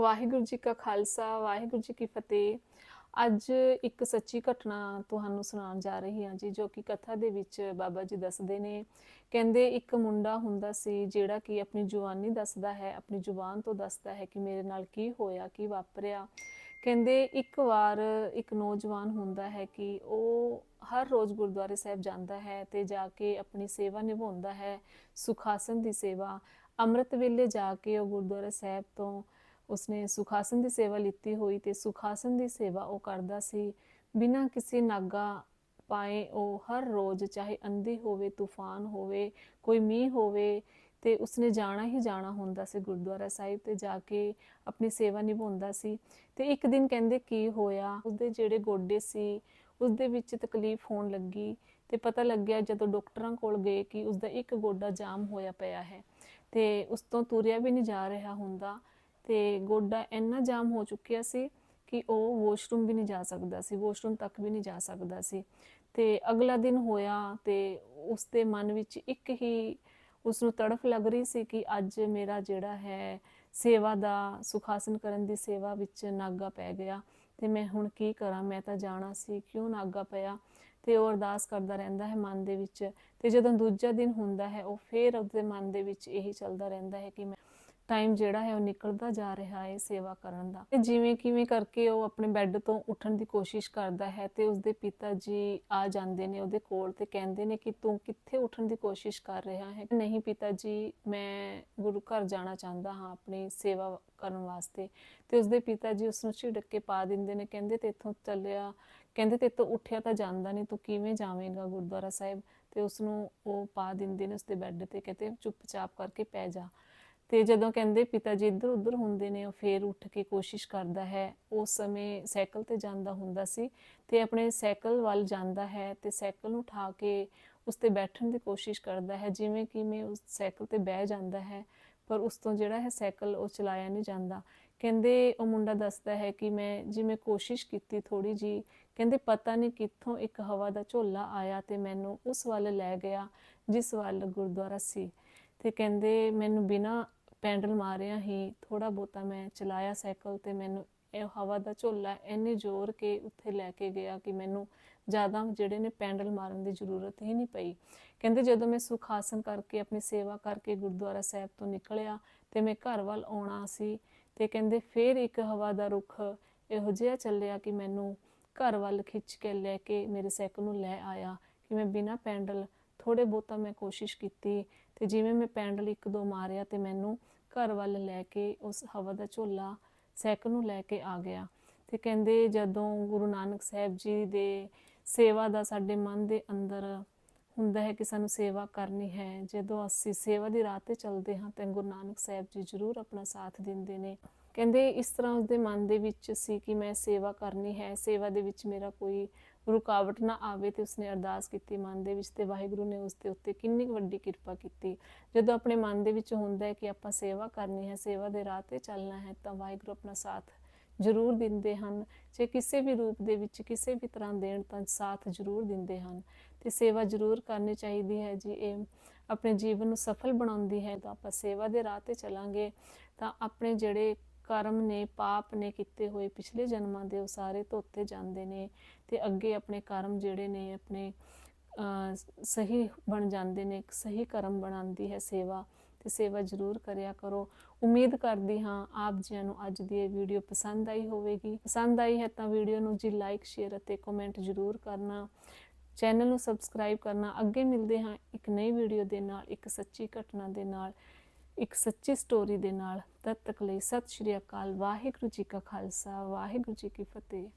ਵਾਹਿਗੁਰੂ ਜੀ ਕਾ ਖਾਲਸਾ, ਵਾਹਿਗੁਰੂ ਜੀ ਕੀ ਫਤਿਹ। ਅੱਜ ਇੱਕ ਸੱਚੀ ਘਟਨਾ ਤੁਹਾਨੂੰ ਸੁਣਾਉਣ ਜਾ ਰਹੀ ਹਾਂ ਜੀ, ਜੋ ਕਿ ਕਥਾ ਦੇ ਵਿੱਚ ਬਾਬਾ ਜੀ ਦੱਸਦੇ ਨੇ। ਕਹਿੰਦੇ ਇੱਕ ਮੁੰਡਾ ਹੁੰਦਾ ਸੀ ਜਿਹੜਾ ਕਿ ਆਪਣੀ ਜਵਾਨੀ ਦੱਸਦਾ ਹੈ, ਆਪਣੀ ਜ਼ੁਬਾਨ ਤੋਂ ਦੱਸਦਾ ਹੈ ਕਿ ਮੇਰੇ ਨਾਲ ਕੀ ਹੋਇਆ, ਕੀ ਵਾਪਰਿਆ। ਕਹਿੰਦੇ ਇੱਕ ਵਾਰ ਇੱਕ ਨੌਜਵਾਨ ਹੁੰਦਾ ਹੈ ਕਿ ਉਹ ਹਰ ਰੋਜ਼ ਗੁਰਦੁਆਰੇ ਸਾਹਿਬ ਜਾਂਦਾ ਹੈ ਤੇ ਜਾ ਕੇ ਆਪਣੀ ਸੇਵਾ ਨਿਭਾਉਂਦਾ ਹੈ, ਸੁਖਾਸਨ ਦੀ ਸੇਵਾ। ਅੰਮ੍ਰਿਤ ਵੇਲੇ ਜਾ ਕੇ ਉਹ ਗੁਰਦੁਆਰਾ ਸਾਹਿਬ ਤੋਂ ਉਸਨੇ ਸੁਖਾਸਨ ਦੀ ਸੇਵਾ ਲਿੱਤੀ ਹੋਈ ਤੇ ਸੁਖਾਸਨ ਦੀ ਸੇਵਾ ਉਹ ਕਰਦਾ ਸੀ। ਬਿਨਾਂ ਕਿਸੇ ਨਾਗਾ ਪਾਏ ਉਹ ਹਰ ਰੋਜ਼ ਚਾਹੇ ਅੰਧੀ ਹੋਵੇ, ਤੂਫਾਨ ਹੋਵੇ, ਕੋਈ ਮੀਂਹ ਹੋਵੇ, ਤੇ ਉਸਨੇ ਜਾਣਾ ਹੀ ਜਾਣਾ ਹੁੰਦਾ ਸੀ ਗੁਰਦੁਆਰਾ ਸਾਹਿਬ ਤੇ ਜਾ ਕੇ ਆਪਣੀ ਸੇਵਾ ਨਿਭਾਉਂਦਾ ਸੀ। ਤੇ ਇੱਕ ਦਿਨ ਕਹਿੰਦੇ ਕੀ ਹੋਇਆ, ਉਸਦੇ ਜਿਹੜੇ ਗੋਡੇ ਸੀ, ਉਸਦੇ ਵਿੱਚ ਤਕਲੀਫ ਹੋਣ ਲੱਗੀ ਤੇ ਪਤਾ ਲੱਗਿਆ ਜਦੋਂ ਡਾਕਟਰਾਂ ਕੋਲ ਗਏ ਕਿ ਉਸਦਾ ਇੱਕ ਗੋਡਾ ਜਾਮ ਹੋਇਆ ਪਿਆ ਹੈ ਤੇ ਉਸ ਤੋਂ ਤੁਰਿਆ ਵੀ ਨਹੀਂ ਜਾ ਰਿਹਾ ਹੁੰਦਾ। ਤੇ ਗੋਡਾ ਇੰਨਾ ਜਾਮ ਹੋ ਚੁੱਕਿਆ ਸੀ ਕਿ ਉਹ ਵਾਸ਼ਰੂਮ ਵੀ ਨਹੀਂ ਜਾ ਸਕਦਾ ਸੀ ਵਾਸ਼ਰੂਮ ਤੱਕ ਵੀ ਨਹੀਂ ਜਾ ਸਕਦਾ ਸੀ। ਤੇ ਅਗਲਾ ਦਿਨ ਹੋਇਆ ਤੇ ਉਸ ਦੇ ਮਨ ਵਿੱਚ ਇੱਕ ਹੀ ਉਸ ਨੂੰ ਤੜਫ ਲੱਗ ਰਹੀ ਸੀ ਕਿ ਅੱਜ ਮੇਰਾ ਜਿਹੜਾ ਹੈ ਸੇਵਾ ਦਾ ਸੁਖਾਸਨ ਕਰਨ ਦੀ ਸੇਵਾ ਵਿੱਚ ਨਾਗਾ ਪੈ ਗਿਆ। ਤੇ ਮੈਂ ਹੁਣ ਕੀ ਕਰਾਂ? ਮੈਂ ਤਾਂ ਜਾਣਾ ਸੀ, ਕਿਉਂ ਨਾਗਾ ਪਿਆ? ਤੇ ਉਹ ਅਰਦਾਸ ਕਰਦਾ ਰਹਿੰਦਾ ਹੈ ਮਨ ਦੇ ਵਿੱਚ। ਤੇ ਜਦੋਂ ਦੂਜਾ ਦਿਨ ਹੁੰਦਾ ਹੈ, ਉਹ ਫੇਰ ਉਹਦੇ ਮਨ ਦੇ ਵਿੱਚ ਇਹੀ ਚੱਲਦਾ ਰਹਿੰਦਾ ਹੈ ਕਿ ਮੈਂ ਟਾਈਮ ਜਿਹੜਾ ਹੈ ਉਹ ਨਿਕਲਦਾ ਜਾ ਰਿਹਾ ਹੈ ਸੇਵਾ ਕਰਨ ਦਾ। ਤੇ ਜਿਵੇਂ ਕਿਵੇਂ ਕਰਕੇ ਉਹ ਆਪਣੇ ਬੈੱਡ ਤੋਂ ਉੱਠਣ ਦੀ ਕੋਸ਼ਿਸ਼ ਕਰਦਾ ਹੈ ਤੇ ਉਸਦੇ ਪਿਤਾ ਜੀ ਆ ਜਾਂਦੇ ਨੇ ਉਹਦੇ ਕੋਲ ਤੇ ਕਹਿੰਦੇ ਨੇ ਕਿ ਤੂੰ ਕਿੱਥੇ ਉੱਠਣ ਦੀ ਕੋਸ਼ਿਸ਼ ਕਰ ਰਿਹਾ ਹੈ? ਨਹੀਂ ਪਿਤਾ ਜੀ, ਮੈਂ ਗੁਰੂ ਘਰ ਜਾਣਾ ਚਾਹੁੰਦਾ ਹਾਂ ਆਪਣੀ ਸੇਵਾ ਕਰਨ ਵਾਸਤੇ। ਤੇ ਉਸਦੇ ਪਿਤਾ ਜੀ ਉਸ ਨੂੰ ਝਿੜਕ ਕੇ ਪਾ ਦਿੰਦੇ ਨੇ, ਕਹਿੰਦੇ ਤੇ ਇੱਥੋਂ ਚੱਲਿਆ, ਕਹਿੰਦੇ ਤੇ ਤੋਂ ਉੱਠਿਆ ਤਾਂ ਜਾਂਦਾ ਨਹੀਂ, ਤੂੰ ਕਿਵੇਂ ਜਾਵੇਂਗਾ ਗੁਰਦੁਆਰਾ ਸਾਹਿਬ? ਤੇ ਉਸ ਨੂੰ ਉਹ ਪਾ ਦਿੰਦੇ ਨੇ ਉਸਦੇ ਬੈੱਡ ਤੇ, ਕਹਿੰਦੇ ਚੁੱਪਚਾਪ ਕਰਕੇ ਪੈ ਜਾ। ਤੇ ਜਦੋਂ ਕਹਿੰਦੇ ਪਿਤਾ ਜੀ ਇੱਧਰ ਉੱਧਰ ਹੁੰਦੇ ਨੇ, ਉਹ ਫੇਰ ਉੱਠ ਕੇ ਕੋਸ਼ਿਸ਼ ਕਰਦਾ ਹੈ ਉਸ ਸਮੇਂ ਸਾਈਕਲ ਤੇ ਜਾਂਦਾ ਹੁੰਦਾ ਸੀ ਤੇ ਆਪਣੇ ਸਾਈਕਲ ਵੱਲ ਜਾਂਦਾ ਹੈ ਤੇ ਸਾਈਕਲ ਨੂੰ ਉਠਾ ਕੇ ਉਸ ਤੇ ਬੈਠਣ ਦੀ ਕੋਸ਼ਿਸ਼ ਕਰਦਾ ਹੈ, ਜਿਵੇਂ ਕਿ ਮੈਂ ਉਸ ਸਾਈਕਲ ਤੇ ਬਹਿ ਜਾਂਦਾ ਹੈ, ਪਰ ਉਸ ਤੋਂ ਜਿਹੜਾ ਹੈ ਸਾਈਕਲ ਉਹ ਚਲਾਇਆ ਨਹੀਂ ਜਾਂਦਾ। ਕਹਿੰਦੇ ਉਹ ਮੁੰਡਾ ਦੱਸਦਾ ਹੈ ਕਿ ਮੈਂ ਜਿਵੇਂ ਕੋਸ਼ਿਸ਼ ਕੀਤੀ ਥੋੜੀ ਜੀ ਕਹਿੰਦੇ ਪਤਾ ਨਹੀਂ ਕਿੱਥੋਂ ਇੱਕ ਹਵਾ ਦਾ ਝੋਲਾ ਆਇਆ ਤੇ ਮੈਨੂੰ ਉਸ ਵੱਲ ਲੈ ਗਿਆ, ਜਿਸ ਵੱਲ ਗੁਰਦੁਆਰਾ ਸੀ। ਤੇ ਕਹਿੰਦੇ ਮੈਨੂੰ ਬਿਨਾ ਪੈਂਡਲ ਮਾਰਿਆ ਹੀ ਥੋੜਾ ਬਹੁਤਾ ਮੈਂ ਚਲਾਇਆ ਸਾਈਕਲ ਤੇ ਮੈਨੂੰ ਇਹ ਹਵਾ ਦਾ ਝੋਲਾ ਇੰਨੇ ਜ਼ੋਰ ਕੇ ਉੱਥੇ ਲੈ ਕੇ ਗਿਆ ਕਿ ਮੈਨੂੰ ਜ਼ਿਆਦਾ ਜਿਹੜੇ ਨੇ ਪੈਂਡਲ ਮਾਰਨ ਦੀ ਜ਼ਰੂਰਤ ਹੀ ਨਹੀਂ ਪਈ। ਕਹਿੰਦੇ ਜਦੋਂ ਮੈਂ ਸੁਖ ਆਸਨ ਕਰਕੇ ਆਪਣੀ ਸੇਵਾ ਕਰਕੇ ਗੁਰਦੁਆਰਾ ਸਾਹਿਬ ਤੋਂ ਨਿਕਲਿਆ ਤੇ ਮੈਂ ਘਰ ਵੱਲ ਆਉਣਾ ਸੀ ਤੇ ਕਹਿੰਦੇ ਫੇਰ ਇੱਕ ਹਵਾ ਦਾ ਰੁੱਖ ਇਹੋ ਜਿਹਾ ਚੱਲਿਆ ਕਿ ਮੈਨੂੰ ਘਰ ਵੱਲ ਖਿੱਚ ਕੇ ਲੈ ਕੇ ਮੇਰੇ ਸਾਈਕਲ ਨੂੰ ਲੈ ਆਇਆ ਕਿ ਮੈਂ ਬਿਨਾ ਪੈਂਡਲ ਥੋੜੇ ਬਹੁਤਾ ਮੈਂ ਕੋਸ਼ਿਸ਼ ਕੀਤੀ ਤੇ ਜਿਵੇਂ ਮੈਂ ਪੈਂਡਲ ਇੱਕ ਦੋ ਮਾਰਿਆ ਤੇ ਮੈਨੂੰ ਘਰ ਵੱਲ ਲੈ ਕੇ ਉਸ ਹਵਾ ਦਾ ਝੋਲਾ ਸਾਈਕਲ ਨੂੰ ਲੈ ਕੇ ਆ ਗਿਆ। ਤੇ ਕਹਿੰਦੇ ਜਦੋਂ ਗੁਰੂ ਨਾਨਕ ਸਾਹਿਬ ਜੀ ਦੇ ਸੇਵਾ ਦਾ ਸਾਡੇ ਮਨ ਦੇ ਅੰਦਰ ਹੁੰਦਾ ਹੈ ਕਿ ਸਾਨੂੰ ਸੇਵਾ ਕਰਨੀ ਹੈ, ਜਦੋਂ ਅਸੀਂ ਸੇਵਾ ਦੀ ਰਾਹ ਤੇ ਚੱਲਦੇ ਹਾਂ ਤਾਂ ਗੁਰੂ ਨਾਨਕ ਸਾਹਿਬ ਜੀ ਜ਼ਰੂਰ ਆਪਣਾ ਸਾਥ ਦਿੰਦੇ ਨੇ। ਕਹਿੰਦੇ ਇਸ ਤਰ੍ਹਾਂ ਉਸਦੇ ਮਨ ਦੇ ਵਿੱਚ ਸੀ ਕਿ ਮੈਂ ਸੇਵਾ ਕਰਨੀ ਹੈ, ਸੇਵਾ ਦੇ ਵਿੱਚ ਮੇਰਾ ਕੋਈ ਰੁਕਾਵਟ ਨਾ ਆਵੇ ਤੇ ਉਸਨੇ ਅਰਦਾਸ ਕੀਤੀ ਮਨ ਦੇ ਵਿੱਚ ਤੇ ਵਾਹਿਗੁਰੂ ਨੇ ਉਸ ਦੇ ਉੱਤੇ ਕਿੰਨੀ ਕੁ ਵੱਡੀ ਕਿਰਪਾ ਕੀਤੀ। ਜਦੋਂ ਆਪਣੇ ਮਨ ਦੇ ਵਿੱਚ ਹੁੰਦਾ ਹੈ ਕਿ ਆਪਾਂ ਸੇਵਾ ਕਰਨੀ ਹੈ, ਸੇਵਾ ਦੇ ਰਾਹ ਤੇ ਚੱਲਣਾ ਹੈ, ਤਾਂ ਵਾਹਿਗੁਰੂ ਆਪਣਾ ਸਾਥ ਜ਼ਰੂਰ ਦਿੰਦੇ ਹਨ। ਜੇ ਕਿਸੇ ਵੀ ਰੂਪ ਦੇ ਵਿੱਚ ਕਿਸੇ ਵੀ ਤਰ੍ਹਾਂ ਦੇਣ, ਤਾਂ ਸਾਥ ਜ਼ਰੂਰ ਦਿੰਦੇ ਹਨ ਤੇ ਸੇਵਾ ਜ਼ਰੂਰ ਕਰਨੀ ਚਾਹੀਦੀ ਹੈ। ਜੀ ਇਹ ਆਪਣੇ ਜੀਵਨ ਨੂੰ ਸਫਲ ਬਣਾਉਂਦੀ ਹੈ, ਤਾਂ ਆਪਾਂ ਸੇਵਾ ਦੇ ਰਾਹ ਤੇ ਚੱਲਾਂਗੇ, ਤਾਂ ਆਪਣੇ ਜਿਹੜੇ ਕਰਮ ਨੇ, ਪਾਪ ਨੇ ਕੀਤੇ ਹੋਏ ਪਿਛਲੇ ਜਨਮਾਂ ਦੇ ਉਹ ਸਾਰੇ ਧੋਤੇ ਜਾਂਦੇ ਨੇ ਤੇ ਅੱਗੇ ਆਪਣੇ ਕਰਮ ਜਿਹੜੇ ਨੇ, ਆਪਣੇ ਸਹੀ ਬਣ ਜਾਂਦੇ ਨੇ, ਇੱਕ ਸਹੀ ਕਰਮ ਬਣਾਉਂਦੀ ਹੈ ਸੇਵਾ ਤੇ ਸੇਵਾ ਜ਼ਰੂਰ ਕਰਿਆ ਕਰੋ। ਉਮੀਦ ਕਰਦੀ ਹਾਂ ਆਪ ਜੀਆਂ ਨੂੰ ਅੱਜ ਦੀ ਇਹ ਵੀਡੀਓ ਪਸੰਦ ਆਈ ਹੋਵੇਗੀ। ਪਸੰਦ ਆਈ ਹੈ ਤਾਂ ਵੀਡੀਓ ਨੂੰ ਜੀ ਲਾਈਕ ਸ਼ੇਅਰ ਅਤੇ ਕਮੈਂਟ ਜ਼ਰੂਰ ਕਰਨਾ। ਚੈਨਲ ਨੂੰ ਸਬਸਕ੍ਰਾਈਬ ਕਰਨਾ। ਅੱਗੇ ਮਿਲਦੇ ਹਾਂ ਇੱਕ ਨਈ ਵੀਡੀਓ ਦੇ ਨਾਲ, ਇੱਕ ਸੱਚੀ ਘਟਨਾ ਦੇ ਨਾਲ। ਇੱਕ ਸੱਚੀ ਸਟੋਰੀ ਦੇ ਨਾਲ ਤਦ ਤੱਕ ਲਈ ਸਤਿ ਸ਼੍ਰੀ ਅਕਾਲ, ਵਾਹਿਗੁਰੂ ਜੀ ਕਾ ਖਾਲਸਾ, ਵਾਹਿਗੁਰੂ ਜੀ ਕੀ ਫਤਿਹ।